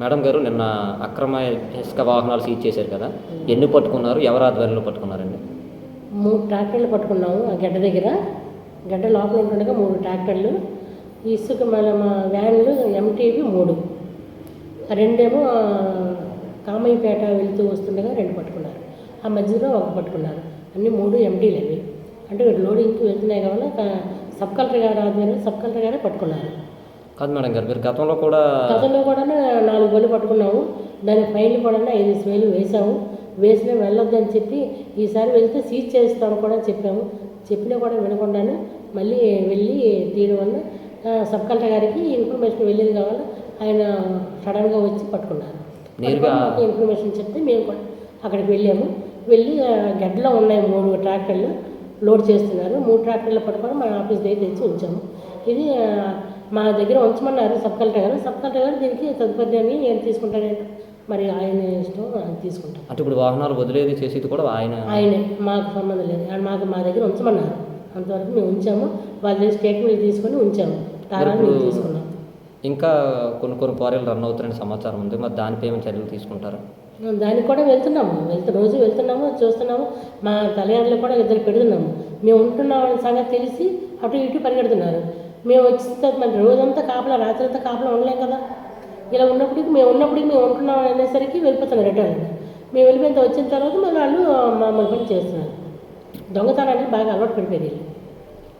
Madam గారు నిన్న అక్రమ ఇసుక వాహనాలు సీజ్ చేశారు కదా. ఎన్ని పట్టుకున్నారు? ఎవరు ఆధ్వర్యంలో పట్టుకున్నారండి? మూడు ట్రాక్టర్లు పట్టుకున్నాము ఆ గడ్డ దగ్గర. గడ్డ లోపల ఉంటుండగా మూడు ట్రాక్టర్లు. ఇసుక మళ్ళీ మా వ్యాన్లు ఎంటీవి మూడు. రెండేమో కామయ్యపేట వెళుతూ వస్తుండగా రెండు పట్టుకున్నారు. ఆ మధ్యలో ఒక పట్టుకున్నారు. అన్ని మూడు ఎంటీలు అవి. అంటే లోడింగ్కి వెళ్తున్నాయి కాబట్టి సబ్ కలెక్టర్ గారు ఆధ్వర్యంలో సబ్ కలెక్టర్ గారే పట్టుకున్నారు. కాదు మేడం గారు మీరు గతంలో కూడా కథలో కూడా నాలుగు బళ్ళు పట్టుకున్నాము. దాని ఫైన్లు కూడా ఐదు వేలు వేసాము వేసినా వెళ్ళొద్దని చెప్పి ఈసారి వెళ్తే సీజ్ చేస్తాము కూడా చెప్పాము. చెప్పినా కూడా వినకుండానే మళ్ళీ వెళ్ళి తీయడం వల్ల సబ్ కలెక్టర్ గారికి ఇన్ఫర్మేషన్ వెళ్ళేది కావాలి? ఆయన సడన్గా వచ్చి పట్టుకున్నారు. నేరుగా- ఇన్ఫర్మేషన్ చెప్తే మేము కూడా అక్కడికి వెళ్ళాము. వెళ్ళి గడ్డలో ఉన్నాయి మూడు ట్రాక్టర్లు లోడ్ చేస్తున్నారు. మూడు ట్రాక్టర్లు పట్టుకొని మా ఆఫీస్ దగ్గర తెచ్చి ఉంచాము. ఇది మా దగ్గర ఉంచమన్నారు సబ్ కలెక్టర్ గారు. సబ్ కలెక్టర్ గారు దీనికి తదుపరి నేను తీసుకుంటానంటే మరి ఆయన ఇష్టం తీసుకుంటాం అంటే ఇప్పుడు వాహనాలు వదిలేది చేసేది కూడా ఆయన. ఆయనే మాకు సంబంధం లేదు. ఆయన మాకు మా దగ్గర ఉంచమన్నారు. అంతవరకు మేము ఉంచాము. వాళ్ళ దగ్గర స్టేట్మెంట్ తీసుకొని ఉంచాము. తారాన్ని మేము తీసుకున్నాం. ఇంకా కొన్ని కొన్ని క్వారీలు రన్ అవుతారని సమాచారం ఉంది. మరి దానిపై ఏమైనా చర్యలు తీసుకుంటారా? దానికి కూడా వెళ్తున్నాము. వెళ్తూ రోజు వెళ్తున్నాము చూస్తున్నాము. మా తల్లిదండ్రులు కూడా ఇద్దరు పెడుతున్నాము. మేము ఉంటున్నాం అనే సంగతి తెలిసి అటు ఇటు పరిగెడుతున్నారు. మేము వచ్చిన తర్వాత మరి రోజంతా కాపలా రాత్రి అంతా కాపలా ఉండలేం కదా. ఇలా ఉన్నప్పటికీ మేము ఉన్నప్పటికీ మేము ఉంటున్నాం అనేసరికి వెళ్ళిపోతున్నారు రిటర్న్ మేము వెళ్ళిపోయిన వచ్చిన తర్వాత మళ్ళీ వాళ్ళు మామూలు పని చేస్తున్నారు. దొంగతనానికి బాగా అలవాటు పడిపోయారు వీళ్ళు.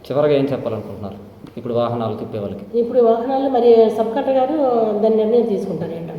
చివరగా ఏం చెప్పాలనుకుంటున్నారు? ఇప్పుడు వాహనాలు తిప్పే వాళ్ళకి. ఇప్పుడు వాహనాలు మరి సబ్ కలెక్టర్ గారు దాని నిర్ణయం తీసుకుంటారు ఏంటో